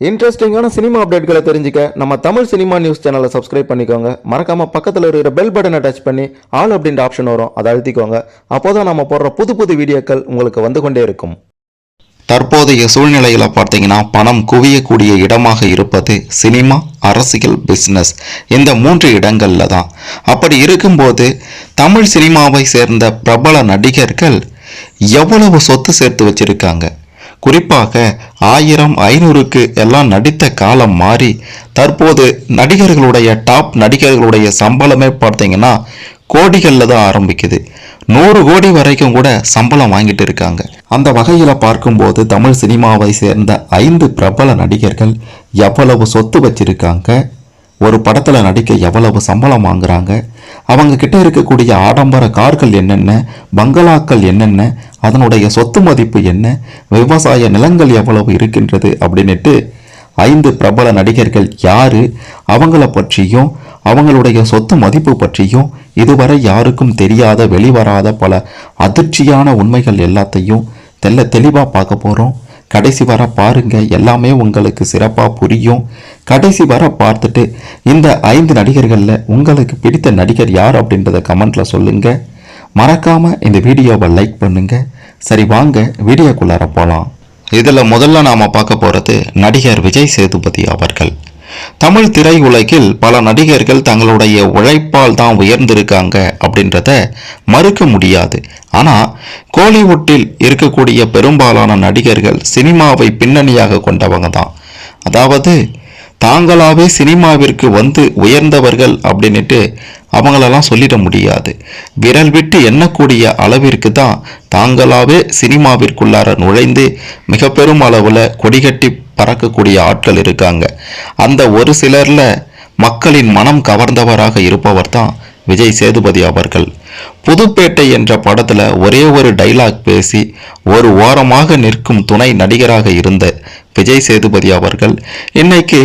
இன்ட்ரெஸ்டிங்கான சினிமா அப்டேட்களை தெரிஞ்சுக்க நம்ம தமிழ் சினிமா நியூஸ் சேனலை சப்ஸ்கிரைப் பண்ணிக்கோங்க. மறக்காம பக்கத்தில் இருக்கிற பெல் பட்டனை டச் பண்ணி ஆல் அப்படின்ற ஆப்ஷன் வரும். அதை அழுத்திக்கோங்க. அப்போதான் நம்ம போடுற புது புது வீடியோக்கள் உங்களுக்கு வந்து கொண்டே இருக்கும். தற்போதைய சூழ்நிலையில் பார்த்தீங்கன்னா பணம் குவியக்கூடிய இடமாக இருப்பது சினிமா அரசியல் பிஸ்னஸ் இந்த மூன்று இடங்களில் தான். அப்படி இருக்கும்போது தமிழ் சினிமாவை சேர்ந்த பிரபல நடிகர்கள் எவ்வளவு சொத்து சேர்த்து வச்சிருக்காங்க? குறிப்பாக ஆயிரம் ஐநூறுக்கு எல்லாம் நடித்த காலம் மாறி தற்போது நடிகர்களுடைய டாப் நடிகர்களுடைய சம்பளமே பார்த்தீங்கன்னா கோடிகளில் தான் ஆரம்பிக்குது. நூறு கோடி வரைக்கும் கூட சம்பளம் வாங்கிட்டு இருக்காங்க. அந்த வகையில் பார்க்கும்போது தமிழ் சினிமாவை சேர்ந்த ஐந்து பிரபல நடிகர்கள் எவ்வளவு சொத்து வச்சிருக்காங்க? ஒரு படத்தில் நடிக்க எவ்வளவு சம்பளம் வாங்குறாங்க? அவங்க கிட்ட இருக்கக்கூடிய ஆடம்பர கார்கள் என்னென்ன பங்களாக்கள் என்னென்ன அதனுடைய சொத்து மதிப்பு என்ன விவசாய நிலங்கள் எவ்வளவு இருக்கின்றது அப்படின்னுட்டு ஐந்து பிரபல நடிகர்கள் யாரு அவங்கள பற்றியும் அவங்களுடைய சொத்து மதிப்பு பற்றியும் இதுவரை யாருக்கும் தெரியாத வெளிவராத பல அதிர்ச்சியான உண்மைகள் எல்லாத்தையும் தெல்ல தெளிவாக பார்க்க போகிறோம் கடைசி வர பாருங்க எல்லாமே உங்களுக்கு சிறப்பாக புரியும். கடைசி வர பார்த்துட்டு இந்த ஐந்து நடிகர்களில் உங்களுக்கு பிடித்த நடிகர் யார் அப்படின்றத கமெண்ட்டில் சொல்லுங்கள் மறக்காமல் இந்த வீடியோவை லைக் பண்ணுங்கள் சரி வாங்க வீடியோக்குள்ளார போகலாம் இதில் முதல்ல நாம் பார்க்க போகிறது நடிகர் விஜய் சேதுபதி அவர்கள். தமிழ் திரையுலகில் பல நடிகர்கள் தங்களுடைய உழைப்பால் தான் உயர்ந்திருக்காங்க அப்படின்றத மறுக்க முடியாது. ஆனால் கோலிவுட்டில் இருக்கக்கூடிய பெரும்பாலான நடிகர்கள் சினிமாவை பின்னணியாக கொண்டவங்க தான். அதாவது தாங்களாவே சினிமாவிற்கு வந்து உயர்ந்தவர்கள் அப்படின்னுட்டு அவங்களெல்லாம் சொல்லிட முடியாது. விரல் விட்டு எண்ணக்கூடிய அளவிற்கு தான் தாங்களாகவே சினிமாவிற்குள்ளார நுழைந்து மிக பெரும் அளவில் கொடிகட்டி பறக்கக்கூடிய ஆட்கள் இருக்காங்க. அந்த ஒரு சிலரில் மக்களின் மனம் கவர்ந்தவராக இருப்பவர் தான் விஜய் சேதுபதி அவர்கள். புதுப்பேட்டை என்ற படத்தில் ஒரே ஒரு டைலாக் பேசி ஒரு ஓரமாக நிற்கும் துணை நடிகராக இருந்த விஜய் சேதுபதி அவர்கள். இன்னைக்கு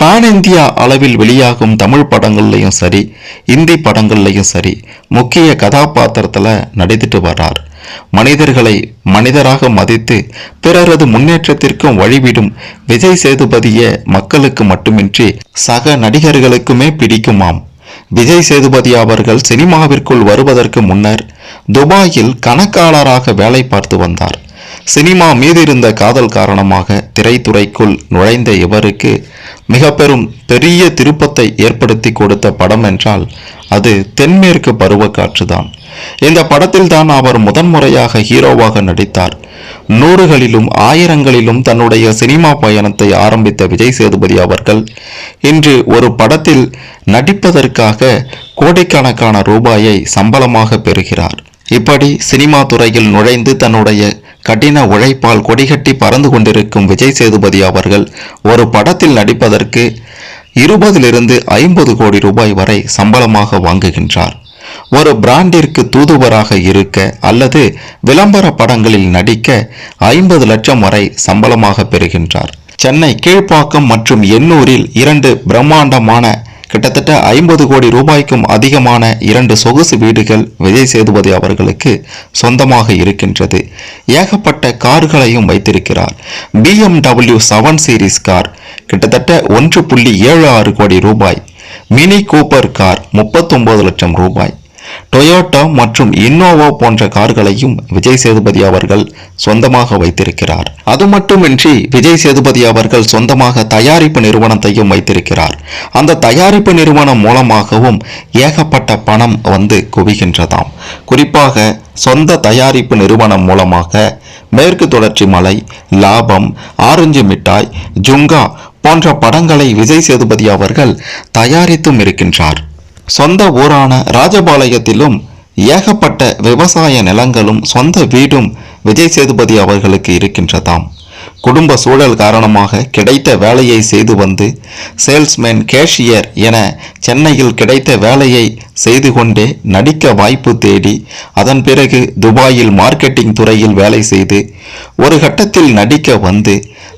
பான் இந்தியா அளவில் வெளியாகும் தமிழ் படங்கள்லையும் சரி இந்தி படங்கள்லையும் சரி முக்கிய கதாபாத்திரத்துல நடித்துட்டு வர்றார். மனிதர்களை மனிதராக மதித்து பிறரது முன்னேற்றத்திற்கும் வழிவிடும் விஜய் சேதுபதியை மக்களுக்கு மட்டுமின்றி சக நடிகர்களுக்குமே பிடிக்குமாம். விஜய் சேதுபதி அவர்கள் சினிமாவிற்குள் வருவதற்கு முன்னர் துபாயில் கணக்காளராக வேலை பார்த்து வந்தார். சினிமா மீது இருந்த காதல் காரணமாக திரைத்துறைக்குள் நுழைந்த இவருக்கு மிக பெரும் பெரிய திருப்பத்தை ஏற்படுத்தி கொடுத்த படம் என்றால் அது தென்மேற்கு பருவக்காற்றுதான் இந்த படத்தில் தான் அவர் முதன்முறையாக ஹீரோவாக நடித்தார். நூறுகளிலும் ஆயிரங்களிலும் தன்னுடைய சினிமா பயணத்தை ஆரம்பித்த விஜய் சேதுபதி அவர்கள் இன்று ஒரு படத்தில் நடிப்பதற்காக கோடிக்கணக்கான ரூபாயை சம்பளமாக பெறுகிறார். இப்படி சினிமா துறையில் நுழைந்து தன்னுடைய கடின உழைப்பால் கொடிகட்டி பறந்து கொண்டிருக்கும் விஜய் சேதுபதி அவர்கள் ஒரு படத்தில் நடிப்பதற்கு இருபதிலிருந்து ஐம்பது கோடி ரூபாய் வரை சம்பளமாக வாங்குகின்றார். ஒரு பிராண்டிற்கு தூதுவராக இருக்க அல்லது விளம்பர படங்களில் நடிக்க ஐம்பது லட்சம் வரை சம்பளமாக பெறுகின்றார். சென்னை கீழ்ப்பாக்கம் மற்றும் எண்ணூரில் இரண்டு பிரம்மாண்டமான கிட்டத்தட்ட ஐம்பது கோடி ரூபாய்க்கும் அதிகமான இரண்டு சொகுசு வீடுகள் விஜய் சேதுபதி அவர்களுக்கு சொந்தமாக இருக்கின்றது. ஏகப்பட்ட கார்களையும் வைத்திருக்கிறார். பிஎம்டபிள்யூ செவன் சீரிஸ் கார் கிட்டத்தட்ட ஒன்று புள்ளி ஏழு ஆறு கோடி ரூபாய். மினி கூப்பர் கார் முப்பத்தொன்பது லட்சம் ரூபாய். டொயோட்டா மற்றும் இன்னோவா போன்ற கார்களையும் விஜய் சேதுபதி அவர்கள் சொந்தமாக வைத்திருக்கிறார். அது மட்டுமின்றி விஜய் சேதுபதி அவர்கள் சொந்தமாக தயாரிப்பு நிறுவனத்தையும் வைத்திருக்கிறார். அந்த தயாரிப்பு நிறுவனம் மூலமாகவும் ஏகப்பட்ட பணம் வந்து குவிகின்றதாம். குறிப்பாக சொந்த தயாரிப்பு நிறுவனம் மூலமாக மேற்கு தொடர்ச்சி மலை லாபம் ஆரஞ்சு மிட்டாய் ஜுங்கா போன்ற படங்களை விஜய் சேதுபதி அவர்கள் தயாரித்தும் இருக்கின்றார். சொந்த ஊரான ராஜபாளையத்திலும் ஏகப்பட்ட விவசாய நிலங்களும் சொந்த வீடும் விஜய் சேதுபதி அவர்களுக்கு இருக்கின்றதாம். குடும்ப சூழல் காரணமாக கிடைத்த வேலையை செய்து வந்து சேல்ஸ்மேன் கேஷியர் என சென்னையில் கிடைத்த வேலையை செய்து கொண்டே நடிக்க வாய்ப்பு தேடி அதன் பிறகு துபாயில் மார்க்கெட்டிங் துறையில் வேலை செய்து ஒரு கட்டத்தில் நடிக்க வந்து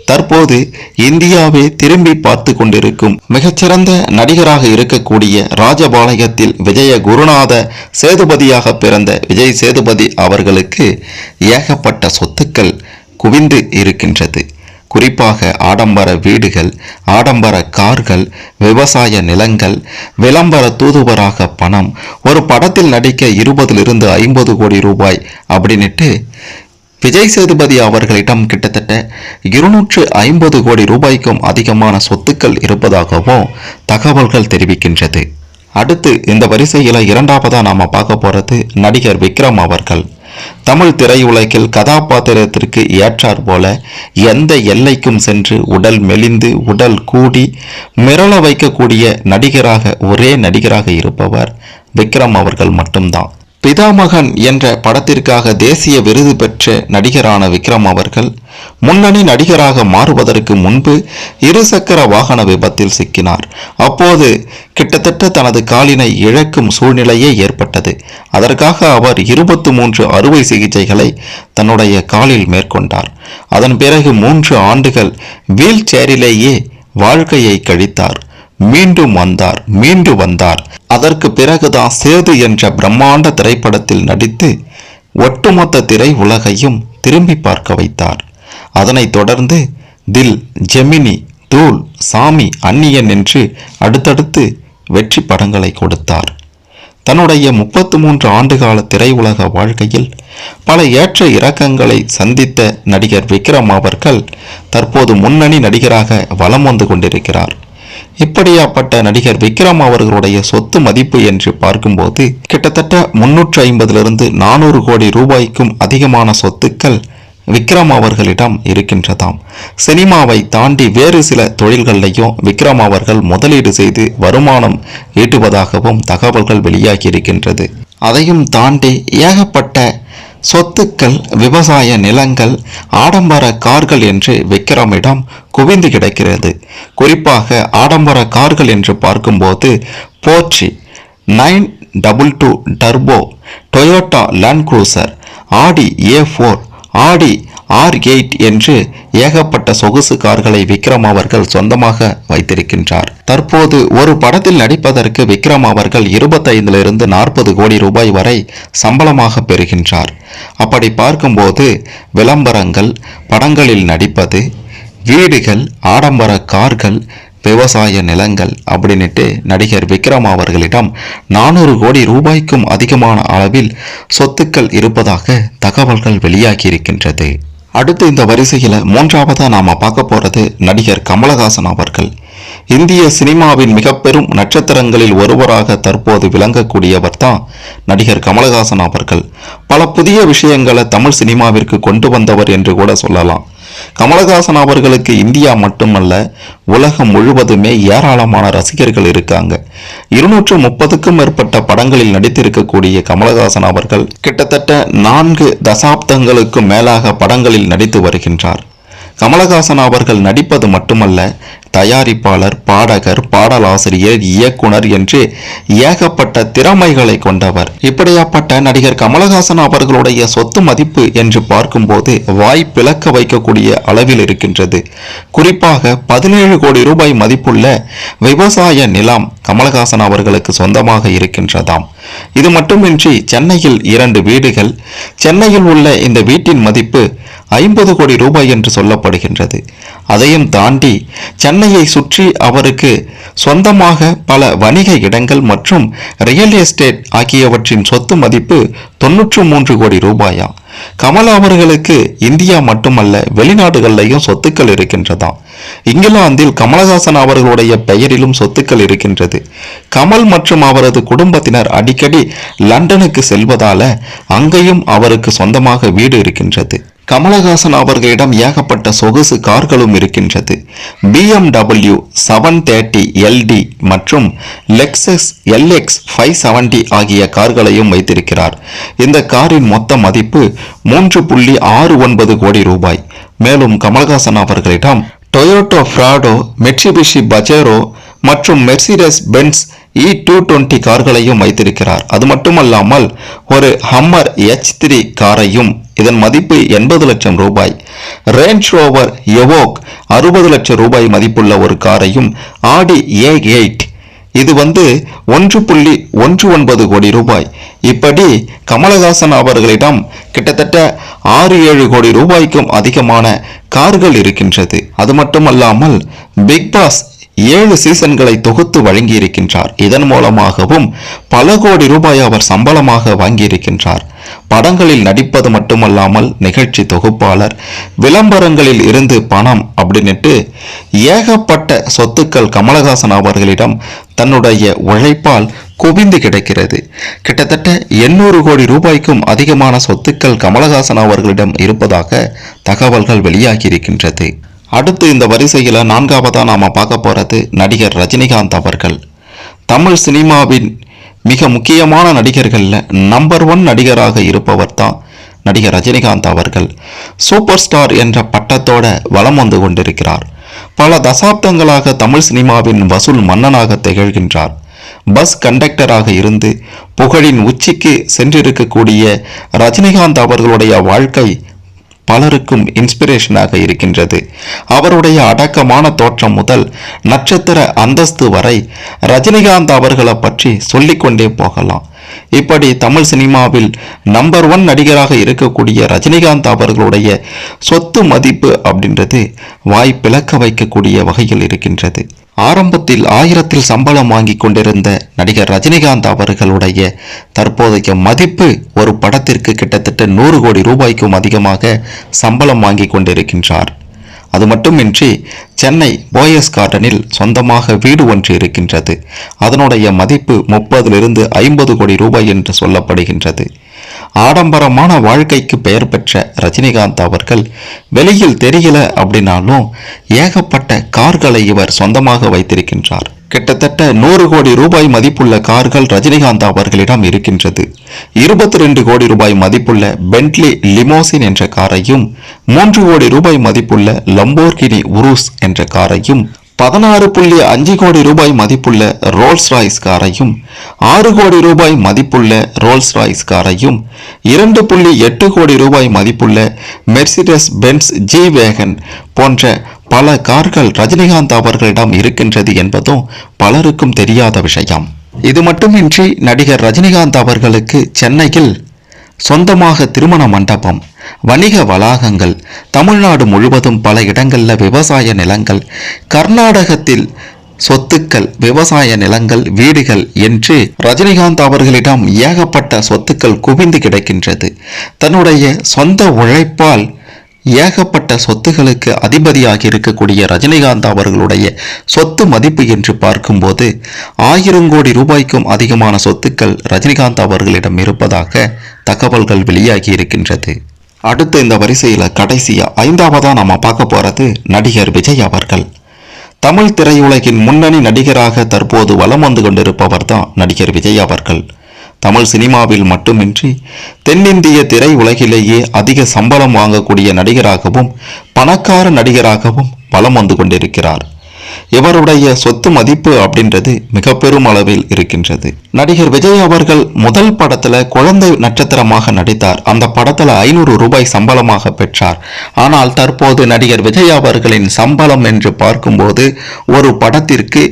தற்போது இந்தியாவே திரும்பி பார்த்து கொண்டிருக்கும் மிகச்சிறந்த நடிகராக இருக்கக்கூடிய ராஜபாளையத்தில் விஜய குருநாத சேதுபதியாக பிறந்த விஜய் சேதுபதி அவர்களுக்கு ஏகப்பட்ட சொத்துக்கள் குவிந்து இருக்கின்றது. குறிப்பாக ஆடம்பர வீடுகள் ஆடம்பர கார்கள் விவசாய நிலங்கள் விளம்பர தூதுவராக பணம் ஒரு படத்தில் நடிக்க இருபதிலிருந்து ஐம்பது கோடி ரூபாய் அப்படின்னுட்டு விஜய் சேதுபதி அவர்களிடம் கிட்டத்தட்ட இருநூற்று ஐம்பது கோடி ரூபாய்க்கும் அதிகமான சொத்துக்கள் இருப்பதாகவும் தகவல்கள் தெரிவிக்கின்றது. அடுத்து இந்த வரிசையில் இரண்டாவதா நாம பார்க்க போறது நடிகர் விக்ரம் அவர்கள். தமிழ் திரையுலகில் கதாபாத்திரத்திற்கு ஏற்றார் போல எந்த எல்லைக்கும் சென்று உடல் மெலிந்து உடல் கூடி மிரள வைக்கக்கூடிய நடிகராக ஒரே நடிகராக இருப்பவர் விக்ரம் அவர்கள் மட்டும்தான். பிதாமகன் என்ற படத்திற்காக தேசிய விருது பெற்ற நடிகரான விக்ரம் அவர்கள் முன்னணி நடிகராக மாறுவதற்கு முன்பு இருசக்கர வாகன விபத்தில் சிக்கினார். அப்போது கிட்டத்தட்ட தனது காலினை இழக்கும் சூழ்நிலையே ஏற்பட்டது. அதற்காக அவர் இருபத்து மூன்று அறுவை சிகிச்சைகளை தன்னுடைய காலில் மேற்கொண்டார். அதன் பிறகு மூன்று ஆண்டுகள் வீல் சேரிலேயே வாழ்க்கையை கழித்தார். மீண்டும் வந்தார் மீண்டு வந்தார். அதற்கு பிறகுதான் சேது என்ற பிரம்மாண்ட திரைப்படத்தில் நடித்து ஒட்டுமொத்த திரை உலகையும் திரும்பி பார்க்க வைத்தார். அதனைத் தொடர்ந்து தில் ஜெமினி தூள் சாமி அந்நியன் என்று அடுத்தடுத்து வெற்றி படங்களை கொடுத்தார். தன்னுடைய முப்பத்து மூன்று ஆண்டுகால திரையுலக வாழ்க்கையில் பல ஏற்ற இறக்கங்களை சந்தித்த நடிகர் விக்ரம் அவர்கள் தற்போது முன்னணி நடிகராக வலம் வந்து கொண்டிருக்கிறார். இப்படியாப்பட்ட நடிகர் விக்ரம் அவர்களுடைய சொத்து மதிப்பு என்று பார்க்கும்போது கிட்டத்தட்ட முன்னூற்று ஐம்பதிலிருந்து நானூறு கோடி ரூபாய்க்கும் அதிகமான சொத்துக்கள் விக்ரம் அவர்களிடம் இருக்கின்றதாம். சினிமாவை தாண்டி வேறு சில தொழில்களையும் விக்ரம் அவர்கள் முதலீடு செய்து வருமானம் ஈட்டுவதாகவும் தகவல்கள் வெளியாகி இருக்கின்றது அதையும் தாண்டி ஏகப்பட்ட சொத்துக்கள் விவசாய நிலங்கள் ஆடம்பர கார்கள் என்று விக்ரமிடம் குவிந்து கிடக்கிறது. குறிப்பாக ஆடம்பர கார்கள் என்று பார்க்கும்போது Porsche nine double two turbo Toyota Land Cruiser Audi A four Audi R eight என்று ஏகப்பட்ட சொகுசு கார்களை விக்ரம் அவர்கள் சொந்தமாக வைத்திருக்கின்றார். தற்போது ஒரு படத்தில் நடிப்பதற்கு விக்ரம் அவர்கள் இருபத்தைந்திலிருந்து நாற்பது கோடி ரூபாய் வரை சம்பளமாக பெறுகின்றார். அப்படி பார்க்கும்போது விளம்பரங்கள் படங்களில் நடிப்பது வீடுகள் ஆடம்பர கார்கள் விவசாய நிலங்கள் அப்படின்னுட்டு நடிகர் விக்ரம் அவர்களிடம் நானூறு கோடி ரூபாய்க்கும் அதிகமான அளவில் சொத்துக்கள் இருப்பதாக தகவல்கள் வெளியாகி இருக்கின்றது. அடுத்து இந்த வரிசையில் மூன்றாவதா நாம பார்க்க போறது நடிகர் கமலஹாசன் அவர்கள். இந்திய சினிமாவின் மிக பெரும் நட்சத்திரங்களில் ஒருவராக தற்போது விளங்கக்கூடியவர் தான் நடிகர் கமலஹாசன் அவர்கள். பல புதிய விஷயங்களை தமிழ் சினிமாவிற்கு கொண்டு வந்தவர் என்று கூட சொல்லலாம். கமலஹாசன் அவர்களுக்கு இந்தியா மட்டுமல்ல உலகம் முழுவதுமே ஏராளமான ரசிகர்கள் இருக்காங்க. இருநூற்று முப்பதுக்கும் மேற்பட்ட படங்களில் நடித்திருக்கக்கூடிய கமலஹாசன் அவர்கள் கிட்டத்தட்ட நான்கு தசாப்தங்களுக்கும் மேலாக படங்களில் நடித்து வருகின்றார். கமலஹாசன் அவர்கள் நடிப்பது மட்டுமல்ல தயாரிப்பாளர் பாடகர் பாடலாசிரியர் இயக்குனர் என்று ஏகப்பட்ட திறமைகளை கொண்டவர். இப்படியாப்பட்ட நடிகர் கமலஹாசன் அவர்களுடைய சொத்து மதிப்பு என்று பார்க்கும்போது வாய் பிளக்க வைக்கக்கூடிய அளவில் இருக்கின்றது. குறிப்பாக பதினேழு கோடி ரூபாய் மதிப்புள்ள விவசாய நிலம் கமலஹாசன் அவர்களுக்கு சொந்தமாக இருக்கின்றதாம். இது மட்டுமின்றி சென்னையில் இரண்டு வீடுகள் சென்னையில் உள்ள இந்த வீட்டின் மதிப்பு ஐம்பது கோடி ரூபாய் என்று சொல்லப்படுகின்றது. அதையும் தாண்டி சென்னையை சுற்றி அவருக்கு சொந்தமாக பல வணிக இடங்கள் மற்றும் ரியல் எஸ்டேட் ஆகியவற்றின் சொத்து மதிப்பு தொன்னூற்று மூன்று கோடி ரூபாயா? கமல் அவர்களுக்கு இந்தியா மட்டுமல்ல வெளிநாடுகளிலையும் சொத்துக்கள் இருக்கின்றதாம் இங்கிலாந்தில் கமலஹாசன் அவர்களுடைய பெயரிலும் சொத்துக்கள் இருக்கின்றது. கமல் மற்றும் அவரது குடும்பத்தினர் அடிக்கடி லண்டனுக்கு செல்வதால அங்கேயும் அவருக்கு சொந்தமாக வீடு இருக்கின்றது. கமலஹாசன் அவர்களிடம் ஏகப்பட்ட சொகுசு கார்களும் இருக்கின்றது. பிஎம்டபிள்யூ செவன் தேர்ட்டி எல்டி மற்றும் லெக்ஸஸ் எல்எக்ஸ் ஃபைவ் செவன்டி ஆகிய கார்களையும் வைத்திருக்கிறார். இந்த காரின் மொத்த மதிப்பு மூன்று புள்ளி ஆறு ஒன்பது கோடி ரூபாய். மேலும் கமலஹாசன் அவர்களிடம் டொயோட்டோ ஃப்ராடோ மெட்ரிபிஷி பஜேரோ மற்றும் Mercedes Benz E two twenty கார்களையும் வைத்திருக்கிறார். அது மட்டுமல்லாமல் ஒரு ஹம்மர் எச் த்ரீ காரையும் இதன் மதிப்பு எண்பது லட்சம் ரூபாய். ரேஞ்ச் ரோவர் எவோக் அறுபது லட்சம் ரூபாய் மதிப்புள்ள ஒரு காரையும் ஆடி ஏ எயிட் இது வந்து ஒன்று புள்ளி ஒன்று ஒன்பது கோடி ரூபாய். இப்படி கமலஹாசன் அவர்களிடம் கிட்டத்தட்ட ஆறு ஏழு கோடி ரூபாய்க்கும் அதிகமான கார்கள் இருக்கின்றது. அது மட்டுமல்லாமல் பிக் பாஸ் ஏழு சீசன்களை தொகுத்து வழங்கியிருக்கின்றார். இதன் மூலமாகவும் பல கோடி ரூபாய் அவர் சம்பளமாக வாங்கியிருக்கின்றார். படங்களில் நடிப்பது மட்டுமல்லாமல் நிகழ்ச்சி தொகுப்பாளர் விளம்பரங்களில் இருந்து பணம் அப்படின்னுட்டு ஏகப்பட்ட சொத்துக்கள் கமலஹாசன் அவர்களிடம் தன்னுடைய உழைப்பால் குவிந்து கிடக்கிறது. கிட்டத்தட்ட எண்ணூறு கோடி ரூபாய்க்கும் அதிகமான சொத்துக்கள் கமலஹாசன் அவர்களிடம் இருப்பதாக தகவல்கள் வெளியாகியிருக்கின்றது. அடுத்து இந்த வரிசையில் நான்காவதாக நாம் பார்க்க போகிறது நடிகர் ரஜினிகாந்த் அவர்கள். தமிழ் சினிமாவின் மிக முக்கியமான நடிகர்களில் நம்பர் ஒன் நடிகராக இருப்பவர் தான் நடிகர் ரஜினிகாந்த் அவர்கள். சூப்பர் ஸ்டார் என்ற பட்டத்தோட வலம் வந்து கொண்டிருக்கிறார். பல தசாப்தங்களாக தமிழ் சினிமாவின் வசூல் மன்னனாக திகழ்கின்றார். பஸ் கண்டக்டராக இருந்து புகழின் உச்சிக்கு சென்றிருக்கக்கூடிய ரஜினிகாந்த் அவர்களுடைய வாழ்க்கை பலருக்கும் இன்ஸ்பிரேஷனாக இருக்கின்றது. அவருடைய அடக்கமான தோற்றம் முதல் நட்சத்திர அந்தஸ்து வரை ரஜினிகாந்த் அவர்களை பற்றி சொல்லிக்கொண்டே போகலாம். இப்படி தமிழ் சினிமாவில் நம்பர் ஒன் நடிகராக இருக்கக்கூடிய ரஜினிகாந்த் அவர்களுடைய சொத்து மதிப்பு அப்படின்றது வாய் பிளக்க வைக்கக்கூடிய வகையில் இருக்கின்றது. ஆரம்பத்தில் ஆயிரத்தில் சம்பளம் வாங்கி கொண்டிருந்த நடிகர் ரஜினிகாந்த் அவர்களுடைய தற்போதைய மதிப்பு ஒரு படத்திற்கு கிட்டத்தட்ட நூறு கோடி ரூபாய்க்கும் அதிகமாக சம்பளம் வாங்கி கொண்டிருக்கின்றார். அது மட்டுமின்றி சென்னை போயஸ் கார்டனில் சொந்தமாக வீடு ஒன்று இருக்கின்றது. அதனுடைய மதிப்பு முப்பதிலிருந்து ஐம்பது கோடி ரூபாய் என்று சொல்லப்படுகின்றது. ஆடம்பரமான வாழ்க்கைக்கு பெயர் பெற்ற ரஜினிகாந்த் அவர்கள் வெளியில் தெரியல அப்படின்னாலும் ஏகப்பட்ட கார்களை இவர் சொந்தமாக வைத்திருக்கின்றார். கிட்டத்தட்ட நூறு கோடி ரூபாய் மதிப்புள்ள கார்கள் ரஜினிகாந்த் அவர்களிடம் இருக்கின்றது. இருபத்தி ரெண்டு கோடி ரூபாய் மதிப்புள்ள பென்ட்லி லிமோசின் என்ற காரையும் மூன்று கோடி ரூபாய் மதிப்புள்ள லம்போர்கினி உருஸ் என்ற காரையும் பதினாறு புள்ளி அஞ்சு கோடி ரூபாய் மதிப்புள்ள ரோல்ஸ் ராய்ஸ் காரையும் ஆறு கோடி ரூபாய் மதிப்புள்ள ரோல்ஸ் ராய்ஸ் காரையும் இரண்டு புள்ளி எட்டு கோடி ரூபாய் மதிப்புள்ள மெர்சிடஸ் பென்ஸ் ஜி வேகன் போன்ற பல கார்கள் ரஜினிகாந்த் அவர்களிடம் இருக்கின்றது என்பதும் பலருக்கும் தெரியாத விஷயம். இது மட்டுமின்றி நடிகர் ரஜினிகாந்த் அவர்களுக்கு சென்னையில் சொந்தமாக திருமண மண்டபம் வணிக வளாகங்கள் தமிழ்நாடு முழுவதும் பல இடங்களில் விவசாய நிலங்கள் கர்நாடகத்தில் சொத்துக்கள் விவசாய நிலங்கள் வீடுகள் என்று ரஜினிகாந்த் அவர்களிடம் ஏகப்பட்ட சொத்துக்கள் குவிந்து கிடக்கின்றது. தன்னுடைய சொந்த உழைப்பால் ஏகப்பட்ட சொத்துகளுக்கு அதிபதியாக இருக்கக்கூடிய ரஜினிகாந்த் அவர்களுடைய சொத்து மதிப்பு என்று பார்க்கும்போது ஆயிரம் கோடி ரூபாய்க்கும் அதிகமான சொத்துக்கள் ரஜினிகாந்த் அவர்களிடம் இருப்பதாக தகவல்கள் வெளியாகி இருக்கின்றது. அடுத்து இந்த வரிசையில் கடைசியாக ஐந்தாவதாக நம்ம பார்க்க போகிறது நடிகர் விஜய் அவர்கள். தமிழ் திரையுலகின் முன்னணி நடிகராக தற்போது வலம் வந்து கொண்டிருப்பவர் தான் நடிகர் விஜய் அவர்கள். தமிழ் சினிமாவில் மட்டுமின்றி தென்னிந்திய திரை உலகிலேயே அதிக சம்பளம் வாங்கக்கூடிய நடிகராகவும் பணக்கார நடிகராகவும் பலம் வந்து கொண்டிருக்கிறார். இவருடைய சொத்து மதிப்பு அப்படின்றது மிக பெரும் அளவில் இருக்கின்றது. நடிகர் விஜய் அவர்கள் முதல் படத்துல குழந்தை நட்சத்திரமாக நடித்தார். அந்த படத்துல ஐநூறு ரூபாய் சம்பளமாக பெற்றார். ஆனால் தற்போது நடிகர் விஜய் அவர்களின் சம்பளம் என்று பார்க்கும்போது ஒரு படத்திற்கு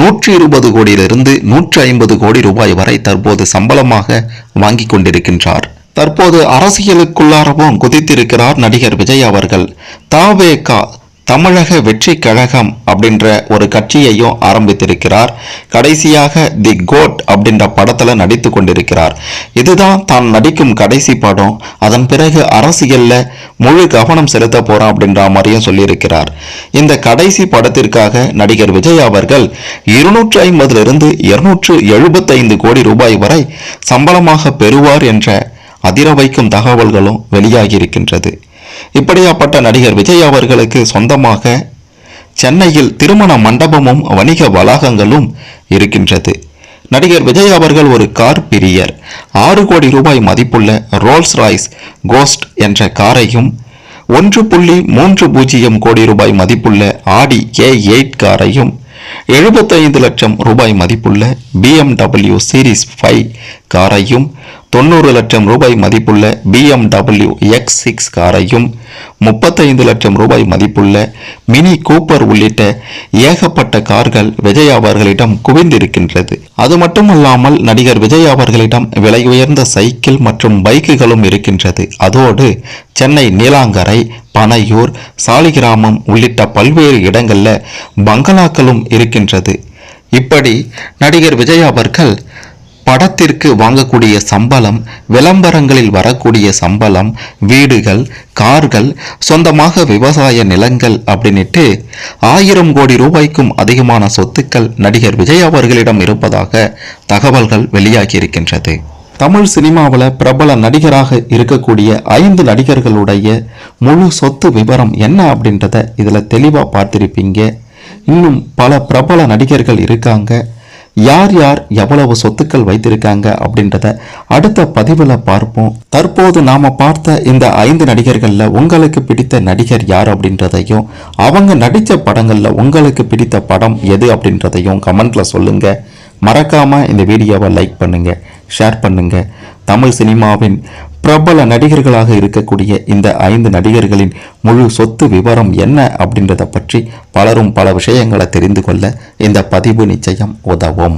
நூற்றி இருபது கோடியிலிருந்து நூற்றி ஐம்பது கோடி ரூபாய் வரை தற்போது சம்பளமாக வாங்கி கொண்டிருக்கின்றார். தற்போது அரசியலுக்குள்ளாரவும் குதித்திருக்கிறார் நடிகர் விஜய் அவர்கள். தாவேகா தமிழக வெற்றி கழகம் அப்படின்ற ஒரு கட்சியையும் ஆரம்பித்திருக்கிறார். கடைசியாக தி கோட் அப்படின்ற படத்தில் நடித்து கொண்டிருக்கிறார். இதுதான் தான் நடிக்கும் கடைசி படம். அதன் பிறகு அரசியலில் முழு கவனம் செலுத்த போகிறோம் அப்படின்ற மாதிரியும் சொல்லியிருக்கிறார். இந்த கடைசி படத்திற்காக நடிகர் விஜய் அவர்கள் இருநூற்று ஐம்பதிலிருந்து இருநூற்று எழுபத்தைந்து கோடி ரூபாய் வரை சம்பளமாக பெறுவார் என்ற அதிர வைக்கும் தகவல்களும் வெளியாகியிருக்கின்றது. இப்படியாப்பட்ட நடிகர் விஜய் அவர்களுக்கு சொந்தமாக சென்னையில் திருமண மண்டபமும் வணிக வளாகங்களும் இருக்கின்றது. நடிகர் விஜய் அவர்கள் ஒரு கார் பிரியர். ஆறு கோடி ரூபாய் மதிப்புள்ள ரோல்ஸ் ராய்ஸ் கோஸ்ட் என்ற காரையும் ஒன்று புள்ளி மூன்று பூஜ்ஜியம் கோடி ரூபாய் மதிப்புள்ள ஆடி ஏ எயிட் காரையும் எழுபத்தைந்து லட்சம் ரூபாய் மதிப்புள்ள பிஎம்டபிள்யூ சீரிஸ் ஃபைவ் காரையும் தொண்ணூறு லட்சம் ரூபாய் மதிப்புள்ள பிஎம்டபிள்யூ எக்ஸ் சிக்ஸ் காரையும் முப்பத்தைந்து லட்சம் ரூபாய் மதிப்புள்ள மினி கூப்பர் உள்ளிட்ட ஏகப்பட்ட கார்கள் விஜய் அவர்களிடம் குவிந்திருக்கின்றது. அது மட்டுமல்லாமல் நடிகர் விஜய் அவர்களிடம் விலை உயர்ந்த சைக்கிள் மற்றும் பைக்குகளும் இருக்கின்றது. அதோடு சென்னை நீலாங்கரை பனையூர் சாலிகிராமம் உள்ளிட்ட பல்வேறு இடங்களில் பங்களாக்களும் இருக்கின்றது. இப்படி நடிகர் விஜய் அவர்கள் படத்திற்கு வாங்கக்கூடிய சம்பளம் விளம்பரங்களில் வரக்கூடிய சம்பளம் வீடுகள் கார்கள் சொந்தமாக விவசாய நிலங்கள் அப்படின்ட்டு ஆயிரம் கோடி ரூபாய்க்கும் அதிகமான சொத்துக்கள் நடிகர் விஜய் அவர்களிடம் இருப்பதாக தகவல்கள் வெளியாகி இருக்கின்றது. தமிழ் சினிமாவில் பிரபல நடிகராக இருக்கக்கூடிய ஐந்து நடிகர்களுடைய முழு சொத்து விவரம் என்ன அப்படின்றத இதில் தெளிவாக பார்த்துருப்பீங்க. இன்னும் பல பிரபல நடிகர்கள் இருக்காங்க. யார் யார் எவ்வளவு சொத்துக்கள் வைத்திருக்காங்க அப்படின்றத அடுத்த பதிவில் பார்ப்போம். தற்போது நாம் பார்த்த இந்த ஐந்து நடிகர்களில் உங்களுக்கு பிடித்த நடிகர் யார் அப்படின்றதையும் அவங்க நடித்த படங்களில் உங்களுக்கு பிடித்த படம் எது அப்படின்றதையும் கமெண்ட்ல சொல்லுங்கள் மறக்காமல் இந்த வீடியோவை லைக் பண்ணுங்கள் ஷேர் பண்ணுங்கள் தமிழ் சினிமாவின் பிரபல நடிகர்களாக இருக்கக்கூடிய இந்த ஐந்து நடிகர்களின் முழு சொத்து விவரம் என்ன அப்படின்றத பற்றி பலரும் பல விஷயங்களை தெரிந்து கொள்ள இந்த பதிவு நிச்சயம் உதவும்.